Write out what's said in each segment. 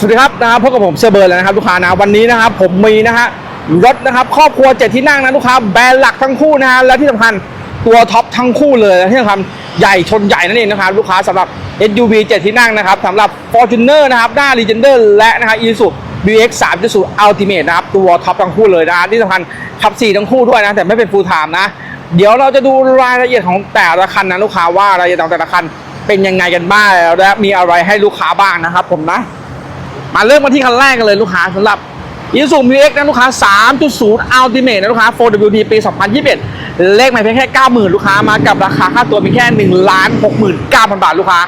สวัสดีครับนะครับพบกับผมเซอร์เบิร์ดแล้วนะครับลูกค้านะวันนี้นะครับผมมีนะฮะรถนะครับครอบครัวเจ็ดที่นั่งนะลูกค้าแบรนด์หลักทั้งคู่นะฮะและที่สำคัญตัวท็อปทั้งคู่เลยและที่สำคัญใหญ่ชนใหญ่นั่นเองนะครับลูกค้าสำหรับ SUV เจ็ดที่นั่งนะครับสำหรับ Fortuner นะครับหน้า Legender และนะฮะ Isuzu BX 3.0 Ultimate นะครับตัวท็อปทั้งคู่เลยนะที่สำคัญขับสี่ทั้งคู่ด้วยนะแต่ไม่เป็น full time นะ เดี๋ยวเราจะดูรายละเอียดของแต่ละคันนะลูกค้าว่ารายละเอียดของแต่ละคันเป็นยังไงกันบ้างและมีอะไรให้ลูกค้าบ้างนะครับผมนะ มาเริ่มกันที่คันแรกกันเลยลูกค้าสำหรับ i s u m x นะลูกค้า 3.0 Ultimate นะลูกค้า 4WD ปี 2021 เลขไม่เพียงแค่ 90,000 ลูกค้ามากับราคาค่าตัวเพียงแค่1ล้าน69,000 บาทลูกค้า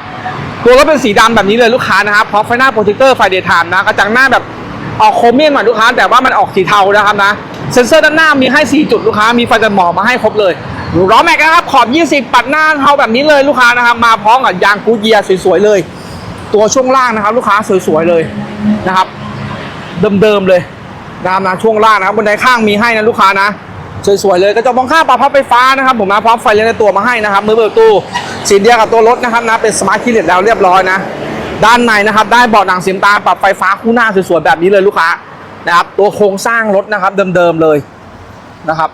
ตัวรถเป็นสีดำแบบนี้เลยลูกค้านะครับพร้อมไฟหน้าโปรเจคเตอร์ไฟเดย์ไทม์นะกระจังหน้าแบบออกโครเมียมหน่อยลูกค้า แต่ว่ามันออกสีเทานะครับนะ เซ็นเซอร์ด้านหน้ามีให้ 4 จุดลูกค้า มีไฟตัดหมอกมาให้ครบเลยล้อแม็กนะครับขอบ 20 ปัดหน้าเทาแบบนี้เลยลูกค้านะครับมาพร้อมกับยางกูเยียสวยๆเลย ตัวช่วงล่างนะครับลูกค้าสวยๆเลย นะครับ เดิมๆเลยนะครับนะช่วงล่างนะครับบนไดข้างมีให้นะลูกค้านะสวยๆเลยกระจกมองข้างปรับพับไฟฟ้านะครับผมนะพร้อมไฟเลี้ยงในตัวมาให้นะครับมือเปิดประตูสีเดียวกับตัวรถนะครับนะเป็นสมาร์ทคีย์เลสแล้วเรียบร้อยนะด้านในนะครับได้เบาะหนังสีน้ำตาปรับไฟฟ้าคู่หน้าสวยๆแบบนี้เลยลูกค้านะครับตัวโครงสร้างรถนะครับเดิมๆเลยนะครับ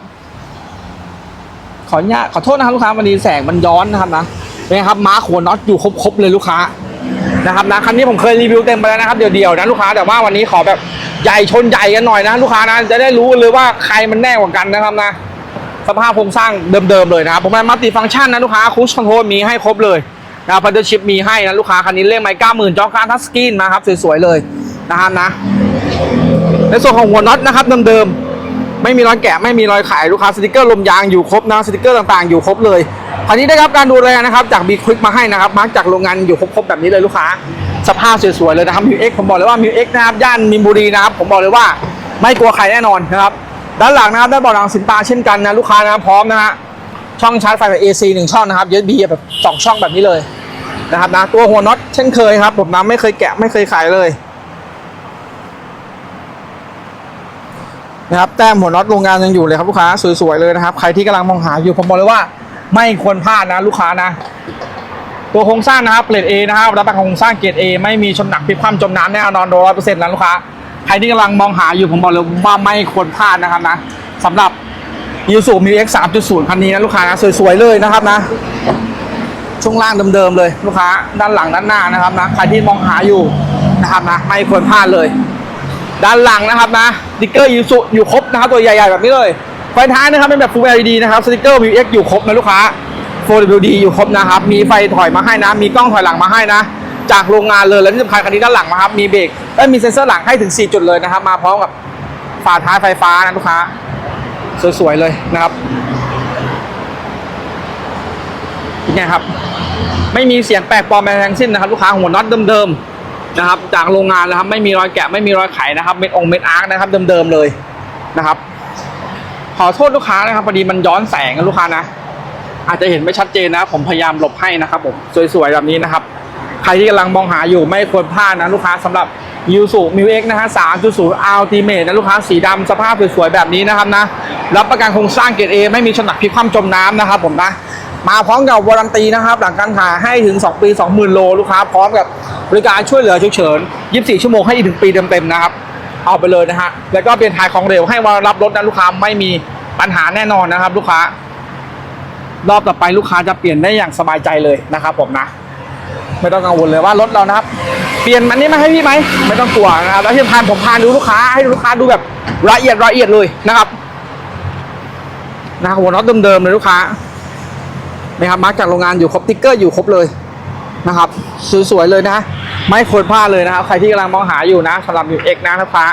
ขออนุญาตขอโทษนะครับลูกค้าวันนี้แสงมันย้อนนะครับนะเป็นไงครับม้าขวน็อตอยู่ครบๆเลยลูกค้า นะครับนะคันนี้ผมเคยรีวิวเต็มไปแล้วนะครับเดี๋ยวๆนะลูกค้าแต่ว่าวันนี้ขอแบบใหญ่ชนใหญ่กันหน่อยนะลูกค้านะจะได้รู้เลยว่าใครมันแน่กว่ากันนะครับนะสภาพโครงสร้างเดิมๆเลยนะครับผมมามัลติฟังก์ชันนะลูกค้าคูชคอนโทรลมีให้ครบเลยนะพันเดอร์ชิพมีให้นะลูกค้าคันนี้เลขไม้เก้าหมื่นจอการทัชสกรีนมาครับสวยๆเลยนะครับนะ ในส่วนของหัวน็อตนะครับเดิมๆไม่มีรอยแกะไม่มีรอยขายลูกค้าสติกเกอร์ลมยางอยู่ครบนะสติกเกอร์ต่างๆอยู่ครบเลย คันนี้ได้รับการดูแลนะครับจากบีควิกมาให้นะครับมาร์กจากโรงงานอยู่ครบๆแบบนี้เลยลูกค้า สภาพสวยๆเลยนะครับมิวเอ็กผมบอกเลยว่ามิวเอ็กนะครับย่านมินบุรีนะครับผมบอกเลยว่าไม่กลัวใครแน่นอนนะครับด้านหลังนะครับได้เบาะหนังสินตาเช่นกันนะลูกค้านะครับพร้อมนะฮะช่องชาร์จไฟแบบ AC หนึ่งช่องนะครับ USB แบบสองช่องแบบนี้เลยนะครับนะตัวหัวน็อตเช่นเคยครับ ผมนะไม่เคยแกะไม่เคยขายเลยนะครับแต้มหัวน็อตโรงงานยังอยู่เลยครับลูกค้าสวยๆเลยนะครับ ใครที่กำลังมองหาอยู่ผมบอกเลยว่า ไม่ควรพลาดนะลูกค้านะ ตัวโครงสร้างนะครับเกรด A นะครับรับประกันโครงสร้างเกรด A ไม่มีชนหนักพลิกคว่ำจมน้ำแน่นอนร้อยเปอร์เซ็นต์นะลูกค้าใครที่กำลังมองหาอยู่ผมบอกเลยว่าไม่ควรพลาดนะครับนะสำหรับ i s u m x 3.0คันนี้นะลูกค้านะสวยๆเลยนะครับนะช่วงล่างเดิมๆเลยลูกค้าด้านหลังด้านหน้านะครับนะใครที่มองหาอยู่นะครับนะไม่ควรพลาดเลย ด้านหลังนะครับนะสติกเกอร์ยูสุอยู่ครบนะครับตัวใหญ่ๆแบบนี้เลย ไฟท้ายนะครับเป็นแบบ Full LED นะครับสติกเกอร์ VX อยู่ครบนะลูกค้า 4WD อยู่ครบนะครับ มีไฟถอยมาให้นะ มีกล้องถอยหลังมาให้นะ จากโรงงานเลยและที่สำคัญคันนี้ด้านหลังนะครับ มีเบรกและมีเซ็นเซอร์หลังให้ถึง 4 จุดเลยนะครับ มาพร้อมกับฝาท้ายไฟฟ้านะลูกค้า สวยๆเลยนะครับเป็นไงครับ ไม่มีเสียงแปลกปลอมอะไรทั้งสิ้นนะครับ ลูกค้าหัวน็อตเดิมๆนะครับ จากโรงงานนะครับ ไม่มีรอยแกะไม่มีรอยไขนะครับเม็ดองเม็ดอาร์คนะครับเดิมๆเลยนะครับ ขอโทษลูกค้านะครับพอดีมันย้อนแสงนลูกค้านะ อาจจะเห็นไม่ชัดเจนนะ ผมพยายามหลบให้นะครับผมสวยๆแบบนี้นะครับ ใครที่กำลังมองหาอยู่ไม่ควรพลาดนะลูกค้าสำหรับยูสุมิวเอ็กนะฮะ3.0 Ultimate นะลูกค้าสีดำสภาพสวยๆแบบนี้นะครับนะ รับประกันโครงสร้างเกรด A ไม่มีชนักพิคว่ำจมน้ำนะครับผมนะมาพร้อมกับวารันตีนะครับ หลังการถ่ายให้ถึง 2 ปี 20,000 โล ลูกค้าพร้อมกับบริการช่วยเหลือฉุกเฉิน 24 ชั่วโมงให้อีกถึงปีเต็มๆนะครับ เอาไปเลยนะฮะแล้วก็เปลี่ยนถ่ายของเร็วให้วันรับรถนะลูกค้าไม่มีปัญหาแน่นอนนะครับ ลูกค้ารอบต่อไปลูกค้าจะเปลี่ยนได้อย่างสบายใจเลยนะครับผมนะ ไม่ต้องกังวลเลยว่ารถเรานะครับ เปลี่ยนมันนี้มาให้พี่ไหมไม่ต้องกลัวนะครับแล้วที่สำคัญผมพานดูลูกค้าให้ลูกค้าดูแบบละเอียดละเอียดเลยนะครับนะครับหัวน็อตเดิมๆเลยลูกค้านะครับมาจากโรงงานอยู่ครบติ๊กเกอร์อยู่ครบเลยนะครับ สวยๆเลยนะ ไม่ควรพลาดเลยนะครับ ใครที่กำลังมองหาอยู่นะสำหรับมิวเอกนะลูกค้า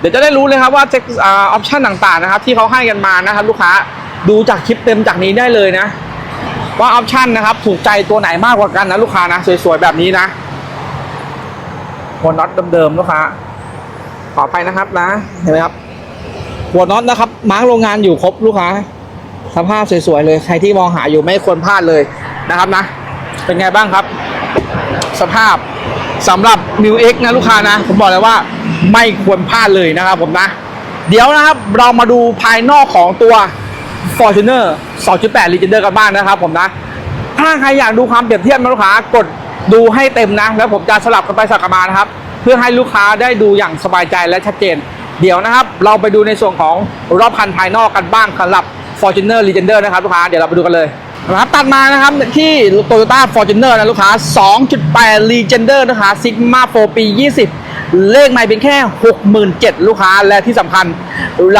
เดี๋ยวจะได้รู้เลยครับว่าเซ็ออปชั่นต่างๆนะครับ ที่เขาให้กันมานะครับ ลูกค้าดูจากคลิปเต็มจากนี้ได้เลยนะ ว่าออปชันนะครับ ถูกใจตัวไหนมากกว่ากันนะลูกค้านะ สวยๆแบบนี้นะหัวน็อตเดิมๆลูกค้าขอไปนะครับนะเห็นไหมครับหัวน็อตนะครับมาร์กโรงงานอยู่ครบลูกค้าสภาพสวยๆเลย ใครที่มองหาอยู่ไม่ควรพลาดเลยนะครับนะ เป็นไงบ้างครับ สภาพสำหรับ m ิว X นะลูกค้านะ ผมบอกเลยว่าไม่ควรพลาดเลยนะครับผมนะ เดี๋ยวนะครับเรามาดูภายนอกของตัว Fortuner 2.8 Legender กันบ้างนะครับผมนะ ถ้าใครอยากดูความเปรียบเทียบนะลูกค้ากดดูให้เต็มนะ แล้วผมจะสลับกันไปสลับกันมานะครับ เพื่อให้ลูกค้าได้ดูอย่างสบายใจและชัดเจน เดี๋ยวนะครับ เราไปดูในส่วนของรอบคันภายนอกกันบ้างสำหรับ Fortuner Legender นะครับลูกค้าเดี๋ยวเราไปดูกันเลย นะครับตัดมานะครับที่ Toyota Fortuner นะลูกค้า 2.8 Legender นะคะ Sigma 4ปี 20 เลขไม่เป็นแค่ 67,000 ลูกค้า และที่สำคัญ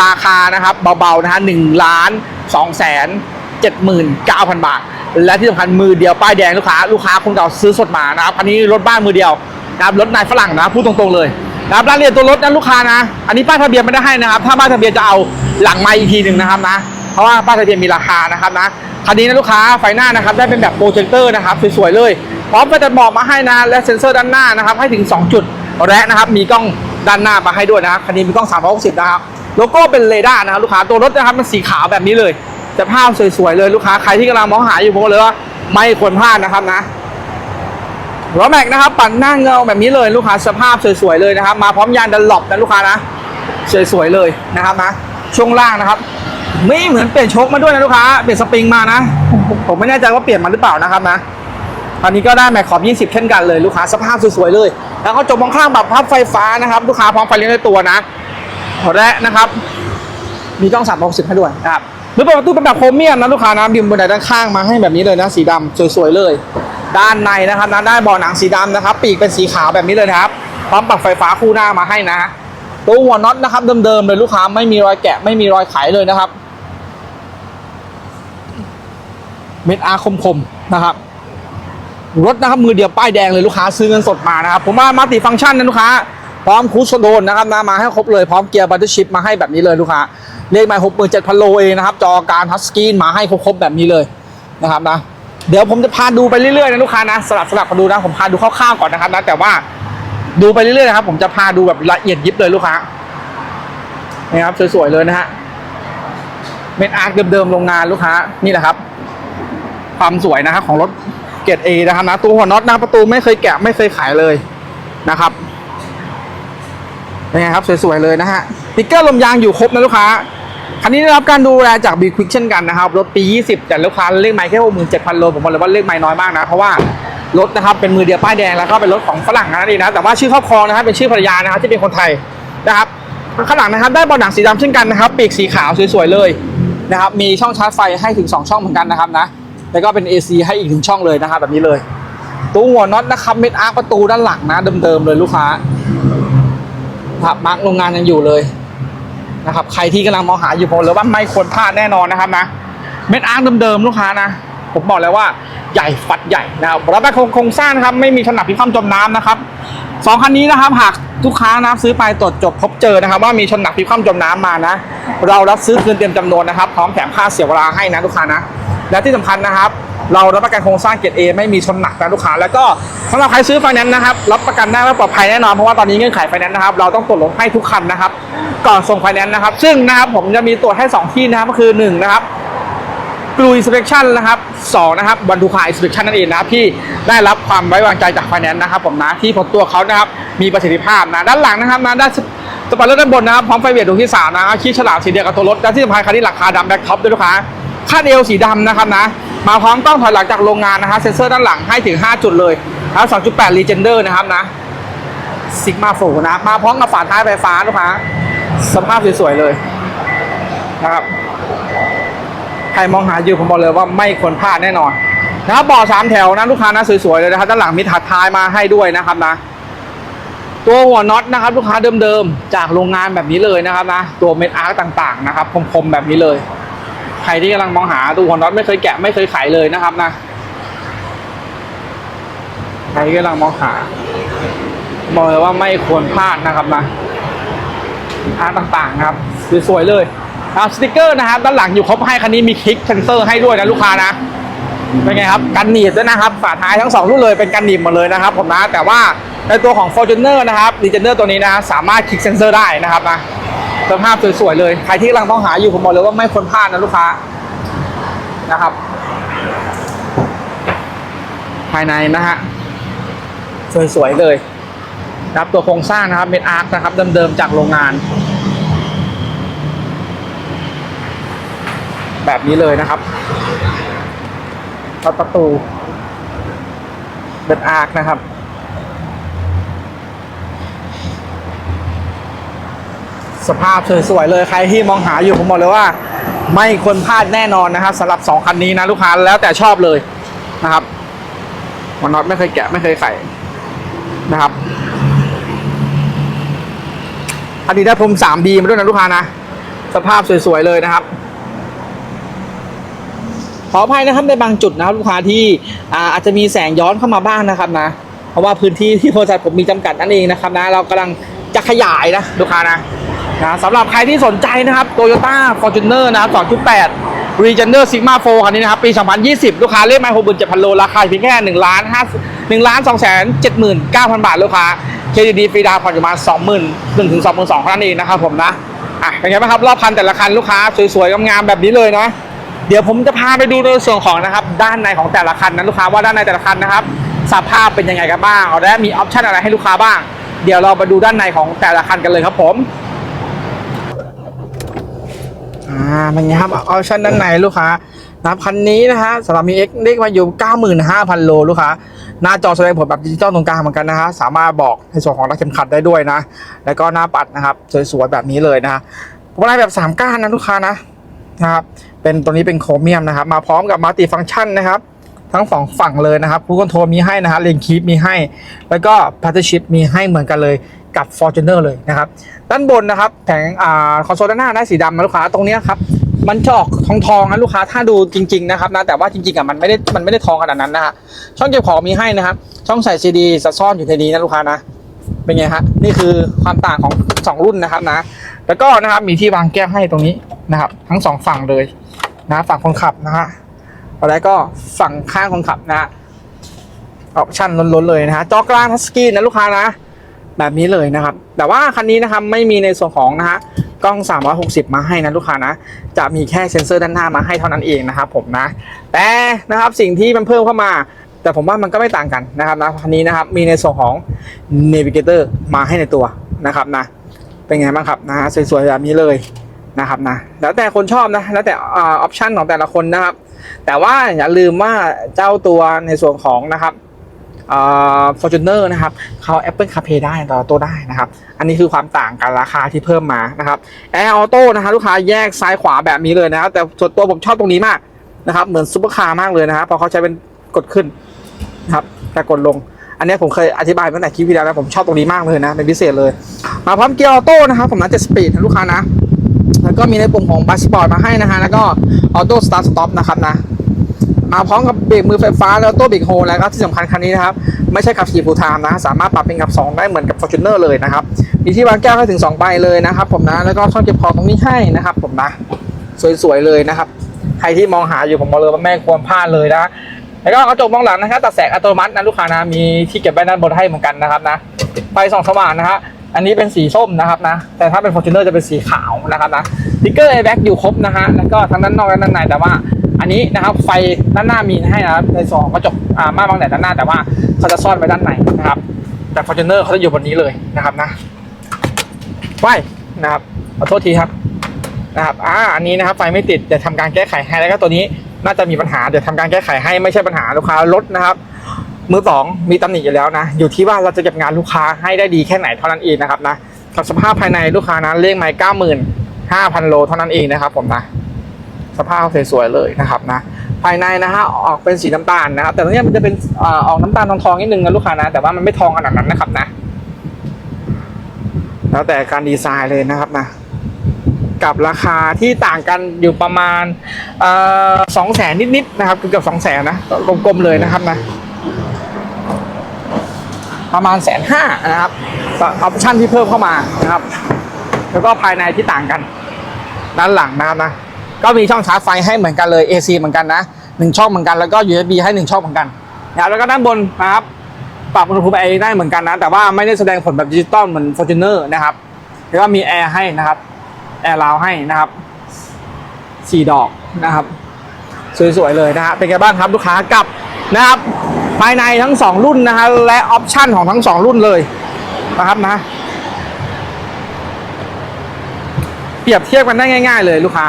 ราคานะครับเบาๆนะฮะ1ล้าน2แสน79,000 บาท และที่สำคัญมือเดียวป้ายแดงลูกค้า ลูกค้าคงจะเอาซื้อสดมานะครับอันนี้รถบ้านมือเดียวนะครับรถนายฝรั่งนะพูดตรงๆเลยนะครับรายละเอียดตัวรถนะลูกค้านะ อันนี้ป้ายทะเบียนไม่ได้ให้นะครับ ถ้าป้ายทะเบียนจะเอาหลังมาอีกทีหนึ่งนะครับนะ เพราะว่าป้ายทะเบียนมีราคานะครับนะคันนี้นะลูกค้าไฟหน้านะครับได้เป็นแบบโปรเจคเตอร์นะครับสวยๆเลย พร้อมไฟตัดหมอกมาให้นะและเซ็นเซอร์ด้านหน้านะครับให้ถึง 2 จุดและนะครับมีกล้องด้านหน้ามาให้ด้วยนะครับคันนี้มีกล้อง 360 นะครับโลโก้เป็นเรดาร์นะครับลูกค้าตัวรถนะครับมันสีขาวแบบนี้เลยแต่ภาพสวยๆเลยลูกค้าใครที่กำลังมองหาอยู่ผมบอกเลยว่าไม่ควรพลาดนะครับนะล้อแม็กนะครับ ปั่นหน้าเงาแบบนี้เลยลูกค้าสภาพสวยๆเลยนะครับ มาพร้อมยางดันหลบนะลูกค้านะสวยๆเลยนะครับนะช่วงล่างนะครับ ไม่เหมือนเปลี่ยนโชคมาด้วยนะลูกค้าเปลี่ยนสปริงมานะ ผมไม่แน่ใจว่าเปลี่ยนมาหรือเปล่านะครับนะอันนี้ก็ได้แม็กขอบ 20 เช่นกันเลยลูกค้าสภาพสวยๆเลย แล้วก็จบมองข้างแบบพับไฟฟ้านะครับ ลูกค้าพร้อมไฟเลี้ยงในตัวนะและนะครับ มีกล้อง360ให้ด้วยนะครับหรือเปิดประตูเป็นแบบโครเมียมนะลูกค้านะบิมบนไดด้านข้างมาให้แบบนี้เลยนะ สีดำสวยๆเลย ด้านในนะครับนะได้เบาะหนังสีดำนะครับ ปีกเป็นสีขาวแบบนี้เลยครับพร้อมปรับไฟฟ้าคู่หน้ามาให้นะตัวหัวน็อตนะครับเดิมๆเลยลูกค้าไม่มีรอยแกะไม่มีรอยไขเลยนะครับ เม็ดอาคมๆนะครับรถนะครับมือเดียวป้ายแดงเลยลูกค้าซื้อเงินสดมานะครับผมว่ามัลติฟังก์ชันนะลูกค้า พร้อมคูสโดนนะครับนะมาให้ครบเลยพร้อมเกียร์บัตเตอร์ชิพมาให้แบบนี้เลยลูกค้าเลขหมายหกหมื่นเจ็ดพันโลเองนะครับจอการทัชสกรีนมาให้ครบๆแบบนี้เลยนะครับนะเดี๋ยวผมจะพาดูไปเรื่อยๆนะลูกค้านะสลับสลับมาดูนะผมพาดูคร่าวๆก่อนนะครับนะแต่ว่าดูไปเรื่อยๆนะครับผมจะพาดูแบบละเอียดยิบเลยลูกค้านี่ครับสวยๆเลยนะฮะเม็ดอาร์คเดิมๆโรงงานลูกค้านี่แหละครับ ความสวยนะครับของรถเกรดเอนะครับนะตัวหัวน็อตหนะประตูไม่เคยแกะไม่เคยขายเลยนะครับนไงครับสวยๆเลยนะฮะสติ๊กเกอร์ลมยางอยู่ครบนะลูกค้าคันนี้ได้รับการดูแลจากบีควิกเช่นกันนะครับรถปี 20 แต่ลูกค้าเลขไมล์แค่67,000โลผมบอกเลยว่าเลขไมล์น้อยมากนะ เพราะว่ารถนะครับเป็นมือเดียวป้ายแดงแล้วก็เป็นรถของฝรั่งนั่นเองนะแต่ว่าชื่อครอบครองนะครับเป็นชื่อภรรยานะครับที่เป็นคนไทยนะครับข้างหลังนะครับได้บาะหนังสีดำเช่นกันนะครับปีกสีขาวสวยๆเลยนะครับมีช่องชาร์จไฟให้ถึงสองช่องเหมือนกันนะครับนะ แล้วก็เป็น AC ให้อีกหนึ่งช่องเลยนะครับแบบนี้เลยตัวหัวน็อตนะครับเม็ดอาร์ประตูด้านหลังนะเดิมๆเลยลูกค้าครับมาร์กโรงงานยังอยู่เลยนะครับใครที่กำลังมองหาอยู่ผมเลยว่าไม่ควรพลาดแน่นอนนะครับนะเม็ดอาร์เดิมๆลูกค้านะ ผมบอกแล้วว่าใหญ่ฟัดใหญ่นะครับแล้วแบบโครงสร้างนะครับไม่มีถนัดพิความจมน้ำนะครับสองคันนี้นะครับหากลูกค้านะซื้อไปตรวจจบพบเจอนะครับ ว่ามีชนหนักพิความจมน้ำมานะ เรารับซื้อคืนเต็มจำนวนนะครับพร้อมแถมค่าเสียเวลาให้นะลูกค้านะ และที่สำคัญนะครับ เรารับประกันโครงสร้างเกรดเอไม่มีชนหนักนะลูกค้า แล้วก็สำหรับใครซื้อไฟแนนซ์นะครับรับประกันได้ว่าปลอดภัยแน่นอนเพราะว่าตอนนี้เงื่อนไขไฟแนนซ์นะครับเราต้องตรวจลงให้ทุกคันนะครับ ก่อนส่งไฟแนนซ์นะครับ ซึ่งนะครับผมจะมีตรวจให้ 2 ที่นะครับก็คือ1นะครับกลูอินสเปคชั่นนะครับสองนะครับวันทูคาอินสเปคชั่นนั่นเองนะครับที่ได้รับความไว้วางใจจากไฟแนนซ์นะครับผมนะที่ผลตัวเขานะครับมีประสิทธิภาพนะด้านหลังนะครับนะด้านสปอยเลอร์ด้านบนนะครับพร้อมไฟเบียดดวงที่สามนะครับขี้ฉลามสีเดียวกับตัวรถและที่สำคัญคันนี้ราคาดำแบ็คท็อปด้วยลูกค้า คาดเอวสีดำนะครับนะ มาพร้อมกล้องถอยหลังจากโรงงานนะฮะเซ็นเซอร์ด้านหลังให้ถึง 5 จุดเลยแล้ว2.8 Legender นะครับนะซิกมาโฟนะมาพร้อมกับฝาท้ายไฟฟ้าลูกค้าสภาพสวยๆเลยนะครับใครมองหาอยู่ผมบอกเลยว่าไม่ควรพลาดแน่นอนนะครับบาะสามแถวนะลูกค้านะสวยๆเลยนะครับด้านหลังมีถัดท้ายมาให้ด้วยนะครับนะ ตัวหัวน็อตนะครับ ลูกค้าเดิมๆจากโรงงานแบบนี้เลยนะครับนะ ตัวเม็ดอาร์ต่างๆนะครับคมๆแบบนี้เลย ใครที่กำลังมองหาตัวหัวน็อตไม่เคยแกะไม่เคยขายเลยนะครับนะใครที่กำลังมองหาบอกเลยว่าไม่ควรพลาดนะครับนะอาร์ตต่างๆนะครับสวยๆเลยนะครับสติกเกอร์นะครับด้านหลังอยู่ครบให้คันนี้มีคลิกเซนเซอร์ให้ด้วยนะลูกค้านะเป็นไงครับกันหนีบด้วยนะครับฝาท้ายทั้งสองรุ่นเลยเป็นกันหนีบหมดเลยนะครับผมนะแต่ว่าในตัวของ Fortuner นะครับ Legender ตัวนี้นะสามารถคลิกเซนเซอร์ได้นะครับนะ สภาพสวยๆเลย ใครที่กำลังต้องหาอยู่ผมบอกเลยว่าไม่ควรพลาดนะลูกค้านะครับ ภายในนะฮะสวยๆเลยนะครับตัวโครงสร้างนะครับเม็ดอาร์คนะครับเดิมๆจากโรงงาน แบบนี้เลยนะครับประตูเม็ดอาร์คนะครับ สภาพสวยๆเลยใครที่มองหาอยู่ผมบอกเลยว่า ไม่ควรพลาดแน่นอนนะครับสำหรับสองคันนี้นะลูกค้าแล้วแต่ชอบเลยนะครับมันน็อตไม่เคยแกะไม่เคยไขนะครับ อันนี้ได้พรม 3D มาด้วยนะลูกค้านะ สภาพสวยๆเลยนะครับขออภัยนะครับในบางจุดนะครับลูกค้าที่อาจจะมีแสงย้อนเข้ามาบ้างนะครับนะ เพราะว่าพื้นที่ที่บริษัทผมมีจำกัดนั่นเองนะครับนะ เรากำลังจะขยายนะลูกค้านะ นะสำหรับใครที่สนใจนะครับ Toyota Fortuner นะครับ2.8 Regener Sigma 4คันนี้นะครับ ปี 2020 ลูกค้าเลขไมล์67,000โล ราคาเพียงแค่1ล้าน5 1ล้าน2แสน79,000บาทลูกค้า KDD ฟรีดาวผ่อนอยู่ประมาณ20,000 1ถึง22,000เท่านั้นเองนะครับผมนะอะเป็นไงบ้างครับ รอบคันแต่ละคันลูกค้าสวยๆงามๆแบบนี้เลยนะเดี๋ยวผมจะพาไปดูในส่วนของนะครับด้านในของแต่ละคันนะลูกค้าว่าด้านในแต่ละคันนะครับสภาพเป็นยังไงกันบ้างและมีออปชันอะไรให้ลูกค้าบ้าง เดี๋ยวเรามาดูด้านในของแต่ละคันกันเลยครับผม อ่าเป็นไงครับออปชันด้านในลูกค้านะครับคันนี้นะฮะสำหรับมี X เล็กมาอยู่ 95,000 โลลูกค้า หน้าจอแสดงผลแบบดิจิตอลตรงกลางเหมือนกันนะฮะ สามารถบอกในส่วนของรักเข็มขัดได้ด้วยนะ แล้วก็หน้าปัดนะครับ สวยๆ แบบนี้เลยนะฮะพวงมาลัยแบบ 3 ก้านนะลูกค้านะนะครับเป็นตัวนี้เป็นโครเมียมนะครับ มาพร้อมกับมัลติฟังก์ชันนะครับ ทั้งสองฝั่งเลยนะครับคูคอนโทรมีให้นะฮะเลนคีปมีให้ แล้วก็พัตเตอร์ชิพมีให้เหมือนกันเลย กับ f o r t u n e r เลยนะครับ ด้านบนนะครับแผงอ่าคอนโซลด้านหน้าได้สีดำนะลูกค้าตรงนี้ครับมันจะออกทองทองนะลูกค้าถ้าดูจริง ๆ นะครับนะแต่ว่าจริงๆอะมันไม่ได้มันไม่ได้ทองขนาดนั้นนะฮะช่องเก็บของมีให้นะครับ ช่องใส่ซีดีซ่อนอยู่ในนี้นะลูกค้านะเป็นไงฮะนี่คือความต่างของสองรุ่นนะครับนะ แล้วก็นะครับมีที่วางแก้วให้ตรงนี้นะครับ ทั้งสองฝั่งเลยนะฝั่งคนขับนะฮะแล้วก็ฝั่งข้างคนขับนะฮะออปชั่นล้นๆเลยนะฮะจอกลางทัชสกรีนนะลูกค้านะ แบบนี้เลยนะครับ แต่ว่าคันนี้นะครับไม่มีในส่วนของนะฮะกล้อง 360 มาให้นะลูกค้านะ จะมีแค่เซ็นเซอร์ด้านหน้ามาให้เท่านั้นเองนะครับผมนะ แต่นะครับสิ่งที่มันเพิ่มเข้ามา แต่ผมว่ามันก็ไม่ต่างกันนะครับนะคันนี้นะครับมีในส่วนของ Navigator มาให้ในตัวนะครับนะ เป็นไงบ้างครับนะฮะสวยๆแบบนี้เลยนะครับนะแล้วแต่คนชอบนะแล้วแต่ออปชันของแต่ละคนนะครับ แต่ว่าอย่าลืมว่าเจ้าตัวในส่วนของนะครับ ฟอร์จูเนอร์นะครับเขา Apple CarPlay ได้ต่อตัวได้นะครับ อันนี้คือความต่างกันราคาที่เพิ่มมานะครับ Air Auto นะฮะลูกค้าแยกซ้ายขวาแบบนี้เลยนะครับ แต่ส่วนตัวผมชอบตรงนี้มากนะครับ เหมือนซุปเปอร์คาร์มากเลยนะครับพราะเขาใช้เป็นกดขึ้นนะครับแต่กดลง อันนี้ผมเคยอธิบายตั้งแต่คลิปที่แล้วนะผมชอบตรงนี้มากเลยนะเป็นพิเศษเลย มาพร้อมเกียร์ออโต้นะครับผมนะ7สปีดนะลูกค้านะแล้วก็มีในปุ่มของบัสปอร์ตมาให้นะฮะแล้วก็ออโต้สตาร์ทสต็อปนะครับนะ มาพร้อมกับเบรกมือไฟฟ้าแล้วตัวเบรกโฮแล้วก็ที่สำคัญคันนี้นะครับ ไม่ใช่ขับขี่ฟูลไทม์นะสามารถปรับเป็นขับ 2 ได้เหมือนกับ Fortuner เลยนะครับมีที่วางแก้วให้ถึง2ใบเลยนะครับ ผมนะแล้วก็ช่องเก็บของตรงนี้ให้นะครับ ผมนะสวยๆเลยนะครับใครที่มองหาอยู่ผมบอกเลยว่าแม่ควรพลาดเลยนะแล้วก็กระจกมองหลังนะครับตัดแสงอัตโนมัตินะลูกค้านะมีที่เก็บไว้ด้านบนให้เหมือนกันนะครับนะไฟส่องสว่างนะฮะอันนี้เป็นสีส้มนะครับนะ แต่ถ้าเป็น Fortuner จะเป็นสีขาวนะครับนะสติ๊กเกอร์ airbag อยู่ครบนะฮะแล้วก็ทั้งด้านนอกและด้านในแต่ว่า อันนี้นะครับไฟด้านหน้ามีให้นะครับในสองกระจกอ่าม่านบังแดดด้านหน้าแต่ว่าเขาจะซ่อนไว้ด้านในนะครับ แต่ Fortuner เขาจะอยู่บนนี้เลยนะครับนะไฟนะครับขอโทษทีครับนะครับอ่าอันนี้นะครับไฟไม่ติดเดี๋ยวทำการแก้ไขให้แล้วก็ตัวนี้น่าจะมีปัญหาเดี๋ยวทำการแก้ไขให้ไม่ใช่ปัญหาลูกค้ารถนะครับ มือสองมีตำหนิอยู่แล้วนะ อยู่ที่ว่าเราจะเก็บงานลูกค้าให้ได้ดีแค่ไหนเท่านั้นเองนะครับนะกับสภาพภายในลูกค้านะเลขไม้เก้าหมื่นห้าพันโลเท่านั้นเองนะครับผมนะ สภาพสวยๆเลยนะครับนะภายในนะฮะออกเป็นสีน้ำตาลนะครับแต่ตรงเนี้ยมันจะเป็นออกน้ำตาลทองๆนิดนึงนะลูกค้านะแต่ว่ามันไม่ทองขนาดนั้นนะครับนะ แล้วแต่การดีไซน์เลยนะครับนะกับราคาที่ต่างกันอยู่ประมาณสองแสนนิดๆนะครับเกือบสองแสนนะกลมๆเลยนะครับนะประมาณแสนห้านะครับออปชั่นที่เพิ่มเข้ามานะครับ แล้วก็ภายในที่ต่างกัน ด้านหลังนะครับนะ ก็มีช่องชาร์จไฟให้เหมือนกันเลย AC เหมือนกันนะหนึ่งช่องเหมือนกันแล้วก็ USB ให้หนึ่งช่องเหมือนกันนะแล้วก็ด้านบนนะครับปรับอุณหภูมิแอร์ได้เหมือนกันนะ แต่ว่าไม่ได้แสดงผลแบบดิจิตอลเหมือน Fortuner นะครับแล้วก็มีแอร์ให้นะครับแอร์ราวให้นะครับสี่ดอกนะครับ สวยๆเลยนะฮะเป็นไงบ้างครับลูกค้ากับนะครับ ภายในทั้งสองรุ่นนะฮะและออปชั่นของทั้งสองรุ่นเลยนะครับนะ เปรียบเทียบกันได้ง่าย ๆ เลยลูกค้า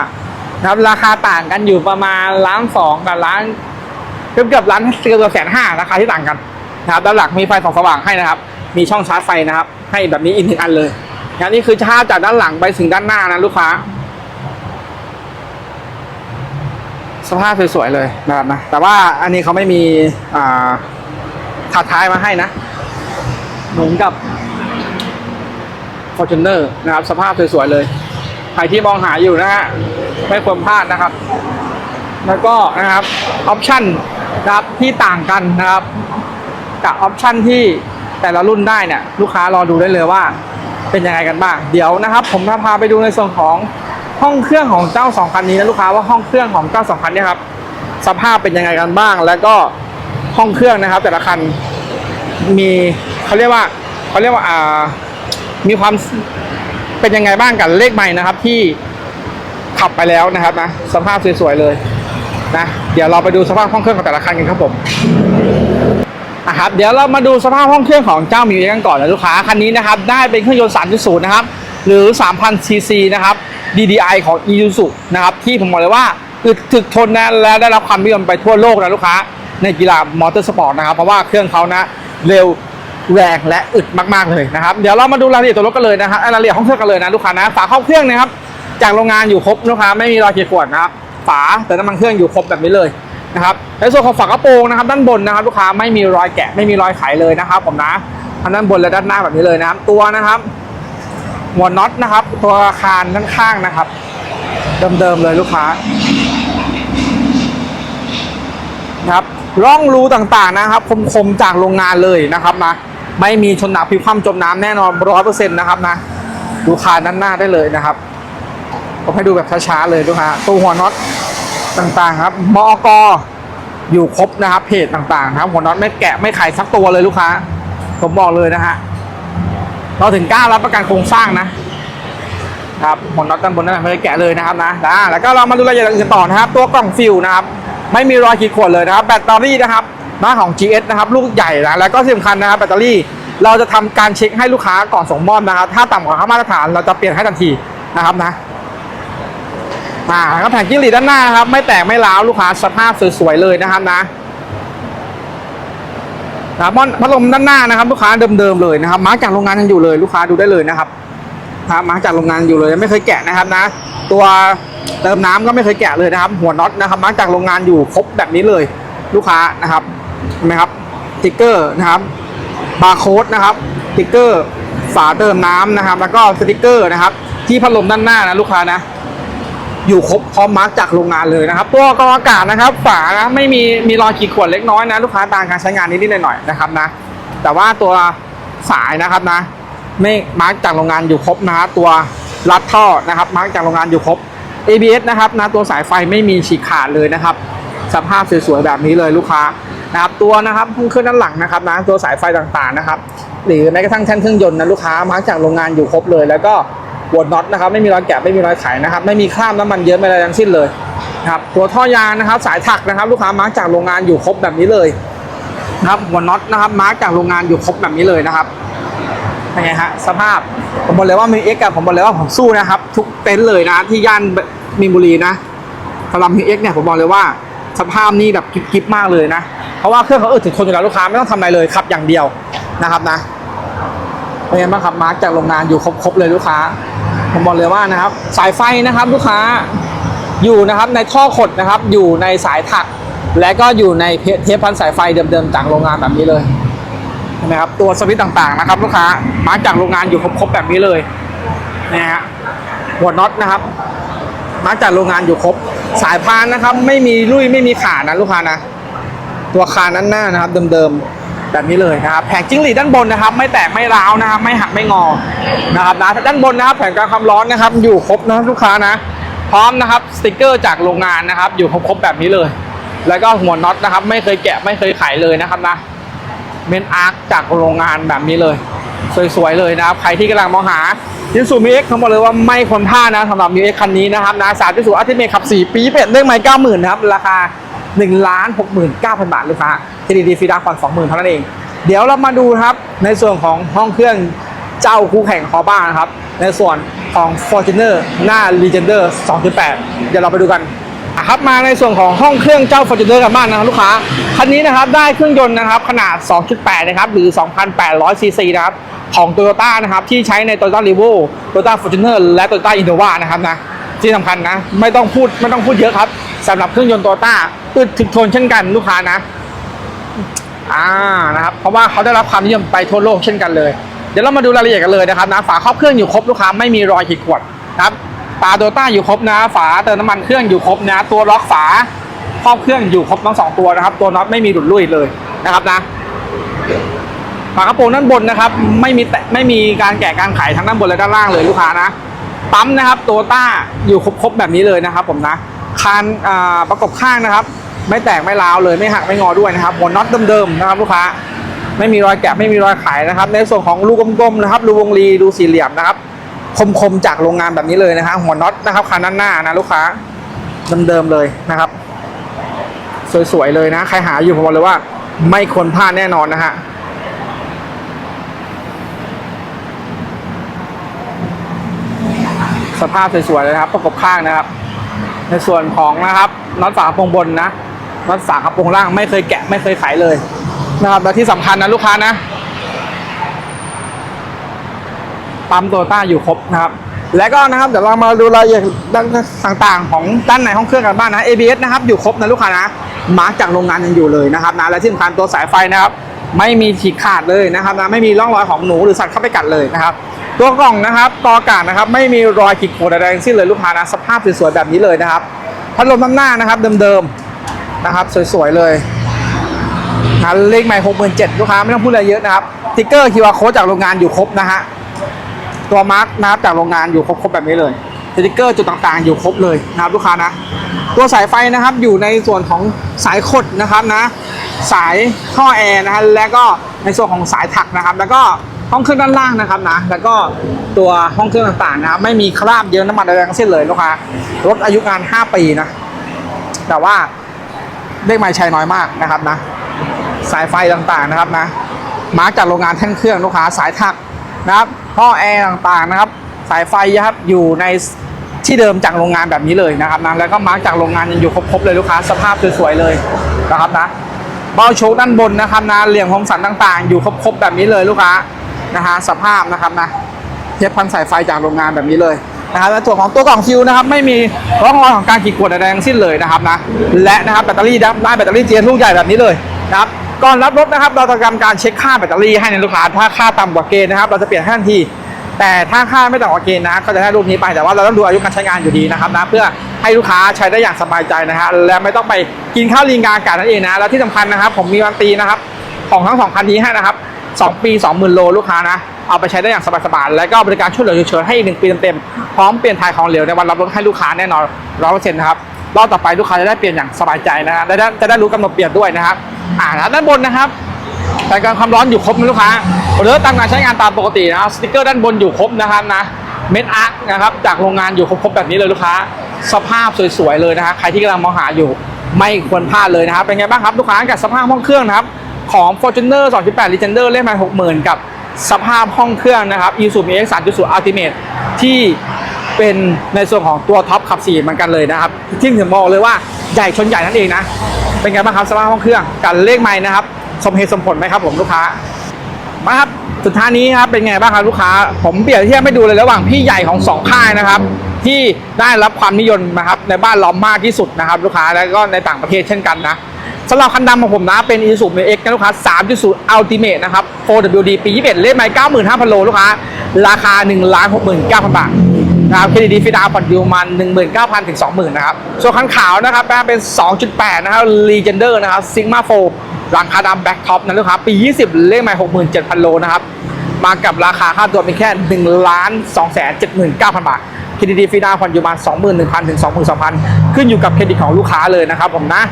นะครับราคาต่างกันอยู่ประมาณล้านสองกับล้านเกือบเกือบล้านเกือบแสนห้าราคาที่ต่างกันนะครับด้านหลังมีไฟสองสว่างให้นะครับ มีช่องชาร์จไฟนะครับ ให้แบบนี้อีกหนึ่งอันเลยอย่างนี้คือภาพจากด้านหลังไปถึงด้านหน้านะลูกค้า สภาพสวยๆเลยนะครับนะแต่ว่าอันนี้เขาไม่มีอ่าถาดท้ายมาให้นะ เหมือนกับ Fortuner นะครับ สภาพสวยๆเลย ใครที่มองหาอยู่นะฮะไม่ควรพลาดนะครับ แล้วก็นะครับออปชั่นนะครับที่ต่างกันนะครับกับออปชั่นที่แต่ละรุ่นได้เนี่ยลูกค้ารอดูได้เลยว่าเป็นยังไงกันบ้าง เดี๋ยวนะครับ ผมจะพาไปดูในส่วนของห้องเครื่องของเจ้าสองคันนี้นะลูกค้าว่าห้องเครื่องของเจ้าสองคันเนี้ครับสภาพเป็นยังไงกันบ้าง แล้วก็ห้องเครื่องนะครับ แต่ละคันมีเขาเรียกว่าเขาเรียกว่าอ่ามีความ เป็นยังไงบ้างกับเลขใหม่นะครับ ที่ขับไปแล้วนะครับนะสภาพสวยๆเลยนะเดี๋ยวเราไปดูสภาพห้องเครื่องของแต่ละคันกันครับผมอะครับเดี๋ยวเรามาดูสภาพห้องเครื่องของเจ้ามิวเอกกันก่อนนะลูกค้าคันนี้นะครับได้เป็นเครื่องยนต์ 3.0 นะครับหรือ 3,000 ซีซีนะครับ DDI ของ Isuzu นะครับที่ผมบอกเลยว่าอึดถึกทนนะและได้รับความนิยมไปทั่วโลกนะลูกค้า ในกีฬามอเตอร์สปอร์ตนะครับ เพราะว่าเครื่องเขานะเร็ว แรงและอึดมากๆเลยนะครับ เดี๋ยวเรามาดูรายละเอียดตัวรถกันเลยนะครับรายละเอียดห้องเครื่องกันเลยนะลูกค้านะฝาเข้าเครื่องนะครับจากโรงงานอยู่ครบลูกค้าไม่มีรอยขีดข่วนนะครับฝาแต่น้ำมันเครื่องอยู่ครบแบบนี้เลยนะครับในส่วนของฝากระโปรงนะครับ ด้านบนนะครับ ลูกค้าไม่มีรอยแกะไม่มีรอยไขเลยนะครับ ผมนะทางด้านบนและด้านหน้าแบบนี้เลยนะครับ ตัวนะครับหัวน็อตนะครับ ตัวอาคารข้างๆนะครับ เดิมๆเลยลูกค้านะครับร่องรูต่างๆนะครับ คมๆจากโรงงานเลยนะครับนะ ไม่มีชนหนักพลิกคว่ำจมน้ำแน่นอนร้อยเปอร์เซ็นต์นะครับนะดูคานด้านหน้าได้เลยนะครับผมให้ดูแบบช้าๆเลยลูกค้าตัวหัวน็อตต่างๆครับมอกอยู่ครบนะครับเพจต่างๆครับหัวน็อตไม่แกะไม่ไขสักตัวเลยลูกค้า ผมบอกเลยนะฮะเราถึงกล้ารับประกันโครงสร้างนะครับหัวน็อตด้านบนนั่นไม่ได้แกะเลยนะครับนะแล้วก็เรามาดูรายละเอียดอื่นต่อนะครับ ตัวกล่องฟิลนะครับ ไม่มีรอยขีดข่วนเลยนะครับ แบตเตอรี่นะครับ หน้าของ GS นะครับลูกใหญ่นะแล้วก็ที่สำคัญนะครับแบตเตอรี่เราจะทำการเช็คให้ลูกค้าก่อนส่งมอบนะครับ ถ้าต่ำกว่าค่ามาตรฐานเราจะเปลี่ยนให้ทันทีนะครับนะอ่าครับแผงกิ้งหรีดด้านหน้าครับ ไม่แตกไม่ร้าวลูกค้าสภาพสวยๆเลยนะครับนะนะมอนพัดลมด้านหน้านะครับ ลูกค้าเดิมๆเลยนะครับ มาจากโรงงานยังอยู่เลย ลูกค้าดูได้เลยนะครับครับมาจากโรงงานอยู่เลยไม่เคยแกะนะครับนะ ตัวเติมน้ำก็ไม่เคยแกะเลยนะครับ หัวน็อตนะครับ มาจากโรงงานอยู่ครบแบบนี้เลย ลูกค้านะครับ เห็นไหมครับสติ๊กเกอร์นะครับบาร์โค้ดนะครับสติ๊กเกอร์ฝาเติมน้ำนะครับ แล้วก็สติ๊กเกอร์นะครับ ที่พัดลมด้านหน้านะลูกค้านะ อยู่ครบพร้อมมาร์กจากโรงงานเลยนะครับ ตัวกรองอากาศนะครับ ฝานะไม่มีมีรอยขีดข่วนเล็กน้อยนะลูกค้าตามการใช้งานนิดๆหน่อยๆนะครับนะ แต่ว่าตัวสายนะครับนะ ไม่มาร์กจากโรงงานอยู่ครบนะตัวรัดท่อนะครับ มาร์กจากโรงงานอยู่ครบ ABS นะครับนะตัวสายไฟไม่มีฉีกขาดเลยนะครับ สภาพสวยๆแบบนี้เลยลูกค้า นะครับตัวนะครับห้องเครื่องด้านหลังนะครับนะตัวสายไฟต่างๆนะครับ หรือแม้กระทั่งแท่นเครื่องยนต์นะลูกค้ามาร์กจากโรงงานอยู่ครบเลย แล้วก็หัวน็อตนะครับไม่มีรอยแกะไม่มีรอยไขนะครับ ไม่มีคราบน้ำมันเยอะไม่อะไรทั้งสิ้นเลยนะครับตัวท่อยางนะครับ สายถักนะครับ ลูกค้ามาร์กจากโรงงานอยู่ครบแบบนี้เลยนะครับหัวน็อตนะครับมาร์กจากโรงงานอยู่ครบแบบนี้เลยนะครับเป็นไงฮะสภาพผมบอกเลยว่ามีเอ็กซ์ผมบอกเลยว่าผมสู้นะครับ ทุกเต็นท์เลยนะที่ย่านมีนบุรีนะสำหรับมีเอ็กซ์เนี่ยผมบอกเลยว่า สภาพนี่แบบกิ๊บๆมากเลยนะ เพราะว่าเครื่องเขาอึดถึงทนอยู่แล้วลูกค้าไม่ต้องทำอะไรเลยขับอย่างเดียวนะครับนะเป็นไงบ้างครับมาร์กจากโรงงานอยู่ครบๆเลยลูกค้าผมบอกเลยว่านะครับ สายไฟนะครับลูกค้าอยู่นะครับในท่อขดนะครับ อยู่ในสายถัก และก็อยู่ในเทปพันสายไฟเดิมๆจากโรงงานแบบนี้เลยเห็นไหมครับตัวสวิตต่างๆนะครับ ลูกค้ามาจากโรงงานอยู่ครบๆแบบนี้เลยนะฮะหัวน็อตนะครับ มาจากโรงงานอยู่ครบ สายพานนะครับ ไม่มีลุยไม่มีขาดนะลูกค้านะ ตัวคานด้านหน้านะครับเดิมๆแบบนี้เลยนะครับแผงจิ้งหรีดด้านบนนะครับ ไม่แตกไม่ร้าวนะครับไม่หักไม่งอนะครับนะด้านบนนะครับแผงการความร้อนนะครับ อยู่ครบนะครับลูกค้านะ พร้อมนะครับสติกเกอร์จากโรงงานนะครับ อยู่ครบๆแบบนี้เลย แล้วก็หัวน็อตนะครับ ไม่เคยแกะไม่เคยไขเลยนะครับนะเมนอาร์คจากโรงงานแบบนี้เลย สวยๆเลยนะครับใครที่กำลังมองหายิซูมิเอ็กเขาบอกเลยว่าไม่ควรพลาดนะสำหรับมิเอ็กคันนี้นะครับนะสามที่สูอัลติเมทขับ4ปีเป็ดเลขไม้เก้าหมื่นนะครับ ราคา 1ล้านหกหมื่นเก้าพันบาทลูกค้าทีดีดีฟีดาผ่อนสองหมื่นเท่านั้นเอง เดี๋ยวเรามาดูครับในส่วนของห้องเครื่องเจ้าคู่แข่งคอบ้านะครับ ในส่วนของ Fortuner หน้า Legender 2.8 เดี๋ยวเราไปดูกันครับมาในส่วนของห้องเครื่องเจ้า Fortuner กันบ้างนะครับลูกค้า คันนี้นะครับได้เครื่องยนต์นะครับขนาด 2.8 นะครับหรือ 2,800 ซีซีนะครับของ Toyota นะครับที่ใช้ใน Toyota r e v o Toyota Fortuner และ Toyota Innova นะครับนะที่สำคัญนะไม่ต้องพูดไม่ต้องพูดเยอะครับสำหรับเครื่องยนต์ Toyota อึดถึกทนเช่นกันลูกค้านะ อ่านะครับ เพราะว่าเขาได้รับความนิยมไปทั่วโลกเช่นกันเลย เดี๋ยวเรามาดูรายละเอียดกันเลยนะครับนะฝาครอบเครื่องอยู่ครบลูกค้าไม่มีรอยขีดข่วนนะครับฝาโตต้าอยู่ครบนะ ฝาเติมน้ำมันเครื่องอยู่ครบนะ ตัวล็อกฝาครอบเครื่องอยู่ครบทั้งสองตัวนะครับ ตัวน็อตไม่มีหลุดลุ่ยเลยนะครับนะฝากระโปรงด้านบนนะครับ ไม่มีแตะไม่มีการแกะการไขทั้งด้านบนและด้านล่างเลยลูกค้านะปั๊มนะครับโตต้าอยู่ครบๆแบบนี้เลยนะครับ ผมนะคานประกบข้างนะครับ ไม่แตกไม่ร้าวเลยไม่หักไม่งอด้วยนะครับหัวน็อตเดิมๆนะครับลูกค้าไม่มีรอยแกะไม่มีรอยไขนะครับ ในส่วนของรูกกลมๆนะครับรูวงรีรูสี่เหลี่ยมนะครับ คมๆจากโรงงานแบบนี้เลยนะฮะหัวน็อตนะครับคันหน้านะลูกค้าเดิมๆเลยนะครับ สวยๆเลยนะ ใครหาอยู่ผมบอกเลยว่า ไม่ควรพลาดแน่นอนนะฮะสภาพสวยๆเลยนะครับ ประกบข้างนะครับ ในส่วนของนะครับน็อตฝาโปรงบนนะ น็อตฝากระโปรงล่างไม่เคยแกะไม่เคยไขเลยนะครับและที่สำคัญนะลูกค้านะปั๊มโตต้าอยู่ครบนะครับ และก็นะครับเดี๋ยวเรามาดูรายละเอียดต่างๆ ของด้านในห้องเครื่องกันบ้างนะ ABS นะครับอยู่ครบนะลูกค้านะมาร์กจากโรงงานยังอยู่เลยนะครับนะและที่สำคัญตัวสายไฟนะครับ ไม่มีฉีกขาดเลยนะครับนะไม่มีร่องรอยของหนูหรือสัตว์เข้าไปกัดเลยนะครับ ตัวกล่องนะครับกออากาศนะครับ ไม่มีรอยขีดข่วนใดๆทั้งสิ้นเลยลูกค้านะสภาพสวยๆแบบนี้เลยนะครับพัดลมน้ำหน้านะครับเดิมๆ นะครับ สวยๆเลยนะเลขใหม่หกหมื่นเจ็ดลูกค้าไม่ต้องพูดอะไรเยอะนะครับติ๊กเกอร์คิวอาร์โค้ดจากโรงงานอยู่ครบนะฮะตัวมาร์กนะครับจากโรงงานอยู่ครบๆแบบนี้เลยสติ๊กเกอร์จุดต่างๆอยู่ครบเลยนะครับลูกค้านะ ตัวสายไฟนะครับอยู่ในส่วนของสายขดนะครับนะ สายท่อแอร์นะฮะและก็ในส่วนของสายถักนะครับ แล้วก็ห้องเครื่องด้านล่างนะครับนะ แล้วก็ตัวห้องเครื่องต่างๆนะครับไม่มีคราบเยอะน้ำมันใดๆทั้งสิ้นเลยลูกค้ารถอายุงาน 5 ปีนะ แต่ว่า เลขไม้ใช้น้อยมากนะครับนะ สายไฟต่างๆนะครับนะมาจากโรงงานแท่นเครื่องลูกค้าสายถักนะครับท่อแอร์ต่างๆนะครับ สายไฟนะครับอยู่ในที่เดิมจากโรงงานแบบนี้เลยนะครับนะแล้วก็มาร์กจากโรงงานยังอยู่ครบๆเลยลูกค้าสภาพสวยๆเลยนะครับนะเบ้าโชคด้านบนนะครับนะเหลี่ยมคมสันต่างๆ อยู่ครบๆแบบนี้เลยลูกค้านะฮะสภาพนะครับนะเทปพันสายไฟจากโรงงานแบบนี้เลย นะครับและตัวของตัวกล่องฟิวนะครับไม่มีร่องรอยของการขีดข่วนใดๆทั้งสิ้นเลยนะครับนะและนะครับแบตเตอรี่รับได้แบตเตอรี่เจียนลูกใหญ่แบบนี้เลยนะครับก่อนรับรถนะครับเราจะทำการเช็คค่าแบตเตอรี่ให้ในลูกค้าถ้าค่าต่ำกว่าเกณฑ์นะครับเราจะเปลี่ยนให้ทันที แต่ถ้าค่าไม่ต่ำกว่าเกณฑ์นะก็จะได้รูปนี้ไปแต่ว่าเราต้องดูอายุการใช้งานอยู่ดีนะครับนะเพื่อให้ลูกค้าใช้ได้อย่างสบายใจนะฮะและไม่ต้องไปกินข้าวลิงกาอากาศนั่นเองนะและที่สำคัญนะครับผมมีวันตีนะครับของทั้งสองคันนี้ให้นะครับ2ปี 20,000โลลูกค้านะ เอาไปใช้ได้อย่างสบายๆ แล้วก็บริการช่วยเหลือฉุกเฉินให้อีกหนึ่งปีเต็มๆ พร้อมเปลี่ยนถ่ายของเหลวในวันรับรถให้ลูกค้าแน่นอนร้อยเปอร์เซ็นต์นะครับ รอบต่อไปลูกค้าจะได้เปลี่ยนอย่างสบายใจนะฮะได้จะได้รู้กำหนดเปลี่ยนด้วยนะครับ อ่าด้านบนนะครับแต่การความร้อนอยู่ครบนะลูกค้าหรือตามการใช้งานตามปกตินะครับสติกเกอร์ด้านบนอยู่ครบนะครับนะ เม็ดอาร์คนะครับจากโรงงานอยู่ครบๆแบบนี้เลยลูกค้า สภาพสวยๆเลยนะฮะใครที่กำลังมองหาอยู่ไม่ควรพลาดเลยนะครับเป็นไงบ้างครับลูกค้ากับสภาพห้องเครื่องนะครับของ Fortuner 2.8 Legender เล่มมา60,000 กับ สภาพห้องเครื่องนะครับ Isuzu MX 3.0 Ultimate ที่เป็นในส่วนของตัวท็อปขับ4เหมือนกันเลยนะครับที่ถึงบอกเลยว่าใหญ่ชนใหญ่นั่นเองนะ เป็นไงบ้างครับสภาพห้องเครื่องกันเลขไม้นะครับ สมเหตุสมผลไหมครับผมลูกค้ามาครับสุดท้ายนี้ครับเป็นไงบ้างครับลูกค้า ผมเปรียบเทียบให้ดูเลยระหว่างพี่ใหญ่ของสองค่ายนะครับ ที่ได้รับความนิยมนะครับในบ้านเรามากที่สุดนะครับ ลูกค้าแล้วก็ในต่างประเทศเช่นกันนะ สำหรับคันดำของผมนะ เป็น Isuzu MX นะลูกค้า 3.0 Ultimate นะครับ 4WD ปี 21 เลขไมล์95,000 โล ลูกค้า ราคา 1,69,000 บาทนะครับเครดิตดีฟรีดาวผ่อนอยู่ประมาณ19,000 ถึง 20,000 นะครับ ส่วนคันขาวนะครับแปลเป็น 2.8 นะครับ Legender นะครับ Sigma 4หลังคาดำแบ็คท็อปนะลูกค้า ปี 20 เลขไมล์67,000 โล นะครับ มากับราคาค่าตัวเป็นแค่ 1 2 7 9 0 0 0 บาทเครดิตดีฟรีดาวผ่อนอยู่ประมาณ21,000 ถึง 22,000 ขึ้นอยู่กับเครดิตของลูกค้าเลยนะครับผมนะ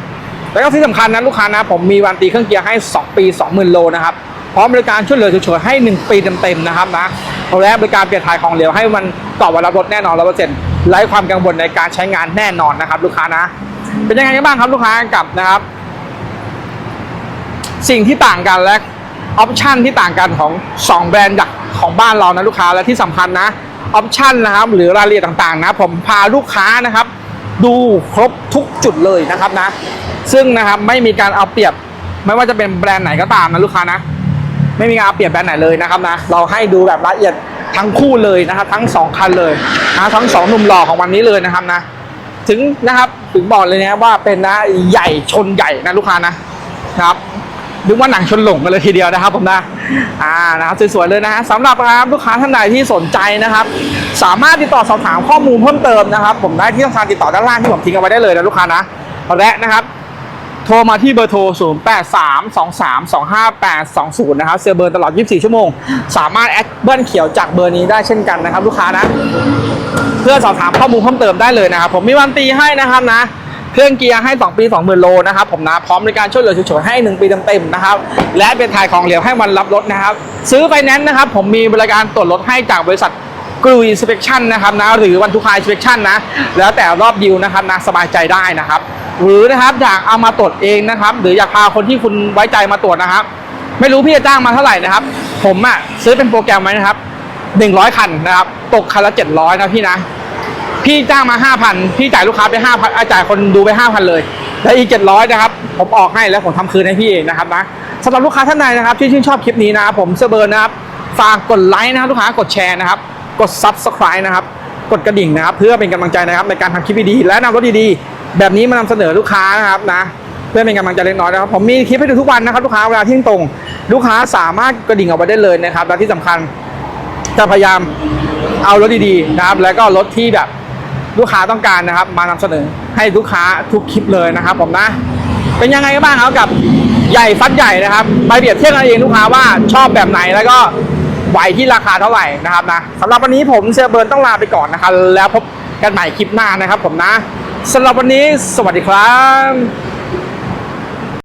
แล้วก็ที่สำคัญนะลูกค้านะผมมีวันตีเครื่องเกียร์ให้ 2 ปี 20,000 โลนะครับพร้อมบริการช่วยเหลือฉุกเฉินให้ 1 ปีเต็มๆนะครับนะและบริการเปลี่ยนถ่ายของเหลวให้มันต่อวันรับรถแน่นอนร้อยเปอร์เซ็นต์ไร้ความกังวลในการใช้งานแน่นอนนะครับ ลูกค้านะ เป็นยังไงกันบ้างครับลูกค้ากับนะครับ สิ่งที่ต่างกันและออปชันที่ต่างกันของ 2 แบรนด์จากของบ้านเรานะลูกค้าและที่สำคัญนะออปชันนะครับหรือรายละเอียดต่างๆนะผมพาลูกค้านะครับ ดูครบทุกจุดเลยนะครับนะ ซึ่งนะครับไม่มีการเอาเปรียบ ไม่ว่าจะเป็นแบรนด์ไหนก็ตามนะลูกค้านะ ไม่มีการเอาเปรียบแบรนด์ไหนเลยนะครับนะ เราให้ดูแบบละเอียดทั้งคู่เลยนะครับ ทั้งสองคันเลยนะทั้งสองหนุ่มหล่อของวันนี้เลยนะครับนะ ถึงนะครับถึงบอกเลยนะว่าเป็นนะใหญ่ชนใหญ่นะลูกค้านะนะครับ นึกว่าหนังชนหลงกันเลยทีเดียวนะครับผมนะอ่านะครับสวยๆเลยนะฮะสำหรับนะครับลูกค้าท่านใดที่สนใจนะครับ สามารถติดต่อสอบถามข้อมูลเพิ่มเติมนะครับ ผมได้ที่ช่องทางติดต่อด้านล่างที่ผมทิ้งเอาไว้ได้เลยนะลูกค้านะและนะครับโทรมาที่เบอร์โทร 0 8 3 2 3 2 5 8 2 0 นะครับ เซลลเบอร์ตลอด 24 ชั่วโมง สามารถแอดเบิ้ลเขียวจากเบอร์นี้ได้เช่นกันนะครับ ลูกค้านะ เพื่อสอบถามข้อมูลเพิ่มเติมได้เลยนะครับ ผมมีวันตีให้นะครับนะ เครื่องเกียร์ให้ 2 ปี 20,000 โลนะครับผมนะพร้อมในการช่วยเหลือฉุกเฉินให้ 1 ปีเต็มๆนะครับและเป็นถ่ายของเหลวให้วันรับรถนะครับ ซื้อไฟแนนซ์นะครับผมมีบริการตรวจรถให้จากบริษัทกรูอินสเปคชั่นนะครับนะหรือวันทุกคายสเปคชั่นนะแล้วแต่รอบดิวนะครับนะสบายใจได้นะครับ หรือนะครับอยากเอามาตรวจเองนะครับ หรืออยากพาคนที่คุณไว้ใจมาตรวจนะครับ ไม่รู้พี่จะจ้างมาเท่าไหร่นะครับ ผมอะซื้อเป็นโปรแกรมไว้นะครับ100คันนะครับตกคันละ700นะพี่นะ พี่จ้างมา5,000พี่จ่ายลูกค้าไป5,000อะจ่ายคนดูไป5,000เลย แล้วอีก700นะครับ ผมออกให้แล้วผมทำคืนให้พี่เองนะครับนะสำหรับลูกค้าท่านใดนะครับ ที่ชื่นชอบคลิปนี้นะครับผมเซอร์เบอร์นะครับฝากกดไลค์นะครับลูกค้ากดแชร์นะครับ กด Subscribe นะครับ กดกระดิ่งนะครับ เพื่อเป็นกำลังใจนะครับในการทำคลิปดีๆและนำรถดีๆ แบบนี้มานำเสนอลูกค้านะครับนะเพื่อเป็นกำลังใจเล็กน้อยนะครับผมมีคลิปให้ดูทุกวันนะครับลูกค้าเวลาเที่ยงตรง ลูกค้าสามารถกระดิ่งเอาไว้ได้เลยนะครับและที่สำคัญจะพยายามเอารถดีๆนะครับ แล้วก็รถที่แบบ ลูกค้าต้องการนะครับ มานำเสนอให้ลูกค้าทุกคลิปเลยนะครับ ผมนะ เป็นยังไงบ้างครับกับใหญ่ฟัดใหญ่นะครับไปเปรียบเทียบกันเองลูกค้าว่าชอบแบบไหนแล้วก็ไหวที่ราคาเท่าไหร่นะครับนะสำหรับวันนี้ผมเซลเบิร์นต้องลาไปก่อนนะครับแล้วพบกันใหม่คลิปหน้านะครับ ผมนะสำหรับวันนี้สวัสดีครับ